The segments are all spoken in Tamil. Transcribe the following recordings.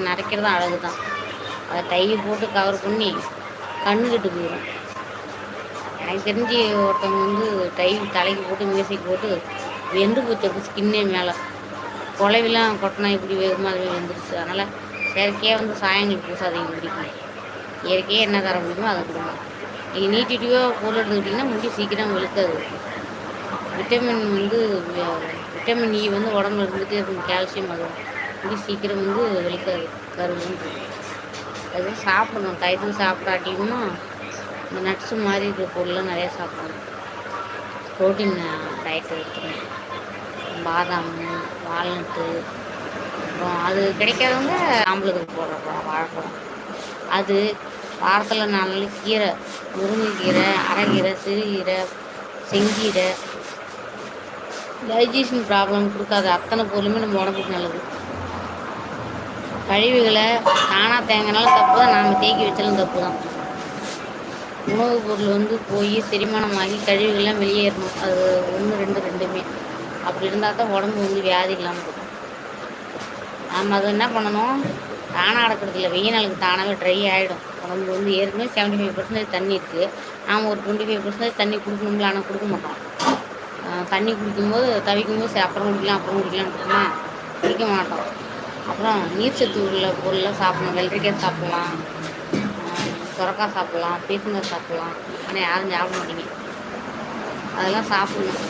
நரைக்க நரைக்கிறது அழகு தான் அதை டை போட்டு கவர் பண்ணி கண்ணுக்கிட்டு போயிடும் எனக்கு தெரிஞ்சு ஒருத்தவங்க வந்து டை தலைக்கு போட்டு மியூசிக் போட்டு வெந்து போச்சு அப்படி ஸ்கின்னே மேலே. குலைவெல்லாம் கொட்டினா இப்படி வேகமாக அதுவே வெந்துருச்சு. அதனால் செயற்கையாக வந்து சாயங்கள் பூசாதீங்க பிடிக்கும் இயற்கையாக என்ன தர முடியுமோ அதை கொடுங்க. நீங்கள் நீட்டிட்டிவாக பொருள் எடுத்துக்கிட்டிங்கன்னா முடி சீக்கிரம் வெளுக்காது. விட்டமின் வந்து விட்டமின் இ வந்து உடம்புல இருந்துகிட்டே இருக்கும் கால்சியம் அதுவும். எப்படி சீக்கிரம் வந்து வெளிக்க கருவுன்னு அது சாப்பிடணும். டயத்தில் சாப்பிட்டாட்டியும்னா இந்த நட்ஸு மாதிரி இருக்கிற பொருள்லாம் நிறையா சாப்பிடணும். ப்ரோட்டீன் டயட் எடுத்துக்கணும். பாதாம் வால்நட்டு அப்புறம் அது கிடைக்காதவங்க ஆம்பளத்துக்கு போடுறப்பறம் வாழைப்பழம். அது வாரத்தில் நாலு கீரை முருங்கைக்கீரை அரைக்கீரை சிறுகீரை செங்கீரை. டைஜஷன் ப்ராப்ளம் கொடுக்காத. அத்தனை பொருளுமே நம்ம உடம்புக்கு நல்லது. கழிவுகளை தானாக தேங்கினாலும் தப்பு தான். நாம் தேக்கி வச்சாலும் தப்பு தான். உணவுப் பொருள் வந்து போய் செரிமானமாகி கழிவுகள்லாம் வெளியேறணும். அது ஒன்று ரெண்டு ரெண்டுமே. அப்படி இருந்தால் தான் உடம்பு வந்து வியாதி இல்லாமல் இருக்கும் நாம் அதை என்ன பண்ணணும்? தானாக அடக்கிறது இல்லை. வெயில் நாளுக்கு தானாகவே ட்ரை ஆகிடும் உடம்பு வந்து ஏற்கனவே செவன்ட்டி ஃபைவ் பர்சன்டேஜ் தண்ணி இருக்குது நாம் ஒரு டுவெண்ட்டி ஃபைவ் பர்சன்டேஜ் தண்ணி கொடுக்கணும்ல. ஆனால் கொடுக்க மாட்டோம். தண்ணி குடிக்கும்போது தவிக்கும்போது சரி அப்புறம் குடிக்கலாம் அப்புறம் குடிக்கலாம்னா குடிக்க மாட்டோம். அப்புறம் நீர் சத்து உள்ள பொருள்லாம் சாப்பிடணும். வெள்ளரிக்காய் சாப்பிட்லாம். சுரக்காய் சாப்பிட்லாம். பீர்க்கங்காய் சாப்பிட்லாம். ஆனால் யாரும் சாப்பிட மாட்டீங்க. அதெல்லாம் சாப்பிட்ணும்.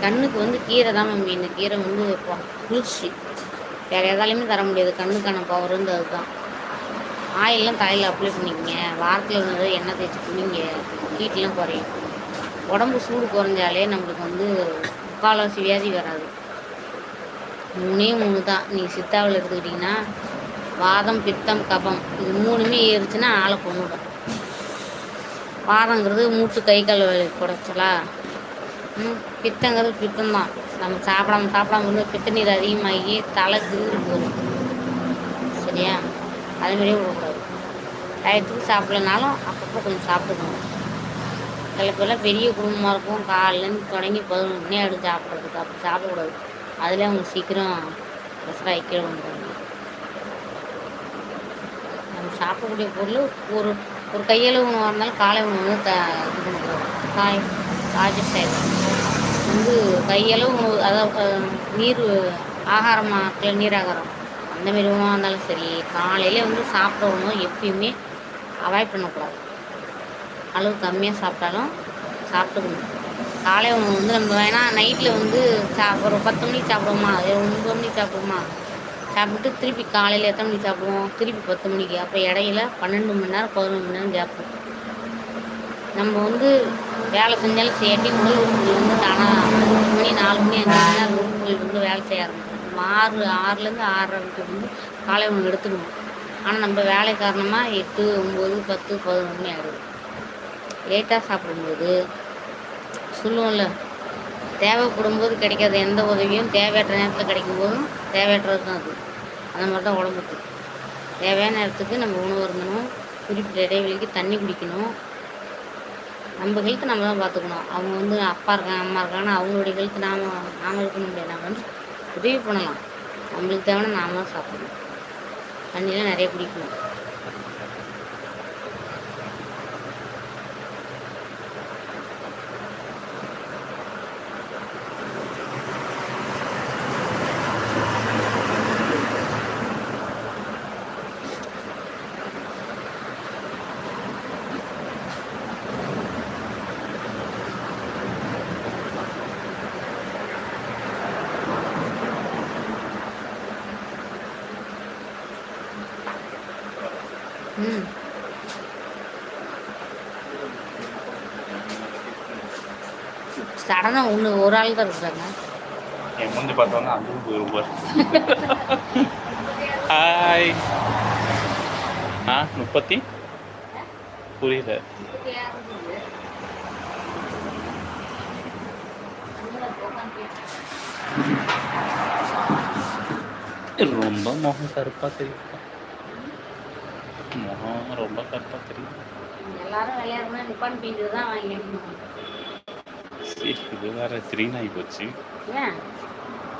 கண்ணுக்கு வந்து கீரை தான் மேம் மீன் கீரை வந்து குளிர்ச்சி. வேறு எதாலையுமே தர முடியாது. கண்ணுக்கான பவர் வந்து அதுதான். ஆயிலெலாம் தலையில் அப்ளை பண்ணிக்கங்க. வாரத்தில் வந்து எண்ணெய் தேய்ச்சி குளிங்க. ஹீட்லாம் குறையும். உடம்பு சூடு குறைஞ்சாலே நம்மளுக்கு வந்து முக்கால்வாசி வியாதி வராது. மூணே மூணு தான். நீங்கள் சித்தாவில் எடுத்துக்கிட்டிங்கன்னா வாதம் பித்தம் கபம் இது மூணுமே ஏறுச்சுன்னா ஆளை கொண்டுடும் வாதங்கிறது மூட்டு கை கால் வலி குறைச்சலா? பித்தங்கிறது பித்தம் தான். நம்ம சாப்பிடாம சாப்பிடாம இருந்து பித்த நீர் அதிகமாகி தலை கிரு போகும். சரியா? அதுமாரியே விடக்கூடாது. டயத்துக்கு சாப்பிட்லனாலும் அப்பப்போ கொஞ்சம் சாப்பிட்டுக்கணும். சில பேர்லாம் பெரிய குடும்பமாக இருக்கும். காலிலேருந்து தொடங்கி பதினொன்று மணி ஆகிடும் சாப்பிட்றதுக்கு. அப்படி சாப்பிடக்கூடாது. அதில் அவங்க சீக்கிரம் ப்ரெஷர் ஆகிக்கே வந்துடுவாங்க நம்ம சாப்பிடக்கூடிய பொருள் ஒரு ஒரு கையில் உணவாக இருந்தாலும் காலை உணவு வந்து த இது பண்ணக்கூடாது காய் டாய்ஜஸ்ட் ஆகிடும் வந்து கையளவு உணவு அதாவது நீர் ஆகாரமாக நீர் ஆகாரம் அந்தமாரி உணவாக இருந்தாலும் சரி காலையில் வந்து சாப்பிட்ற உணவு எப்பயுமே அவாய்ட் பண்ணக்கூடாது. அளவு கம்மியாக சாப்பிட்டாலும் சாப்பிட்டுக்கணும். காலை உணவு வந்து நம்ம வேணால் நைட்டில் வந்து சா ஒரு பத்து மணிக்கு சாப்பிடுவோமா? ஒன்பது மணிக்கு சாப்பிடுவோமா? சாப்பிட்டு திருப்பி காலையில் எத்தனை மணிக்கு சாப்பிடுவோம்? திருப்பி பத்து மணிக்கு. அப்போ இடையில பன்னெண்டு மணி நேரம் பதினொன்று மணி நேரம் கேட்போம் நம்ம வந்து வேலை செஞ்சாலும் செய்யாட்டி உடல் உறுப்புகள் வந்து தானாக அஞ்சு மணி நாலு மணி அஞ்சு மணி நேரம் உறுப்புகள் வந்து வேலை செய்ய ஆரம்பிச்சிடும் ஆறு ஆறுலேருந்து ஆறரைக்கு வந்து காலை உணவு எடுத்துக்கணும். ஆனால் நம்ம வேலை காரணமாக எட்டு ஒம்பது பத்து பதினொன்று மணி ஆகிடுது லேட்டாக சாப்பிடும்போது சொல்லுவோம்ல. தேவைப்படும் போது கிடைக்காத எந்த உதவியும் தேவையற்ற நேரத்தில் கிடைக்கும் போதும் தேவையற்றது தான் அது. அந்த மாதிரி தான் உடம்புக்கு தேவையான நேரத்துக்கு நம்ம உணவு இருந்தணும் குறிப்பிட்ட இடைவெளிக்கு தண்ணி குடிக்கணும். நம்ம ஹெல்த் நம்ம தான் பார்த்துக்கணும் அவங்க வந்து அப்பா இருக்காங்க அம்மா இருக்காங்கன்னா அவங்களுடைய ஹெல்த் நாம் நாம் இருக்க முடியாது. நம்ம வந்து உதவி பண்ணலாம். நம்மளுக்கு தேவைன்னா நாம தான் சாப்பிடணும். தண்ணியெலாம் நிறைய குடிக்கணும். சடனாக ஒன்று ஒரு ஆள் தான் இருக்கிறாங்க என் மூஞ்சி பார்த்தோன்னா அதுவும் போயிடும் ஹாய் ஆ முப்பத்தி? புரியல. ரொம்ப முகம் கருப்பாக தெரியும் முகம் ரொம்ப கருப்பாக தெரியும். எல்லாரும் விளையாடுறோம் நிப்பான் பெயிண்ட் தான் வாங்கி இது வேற த்ரீ ஆகி போச்சு. ஏன்?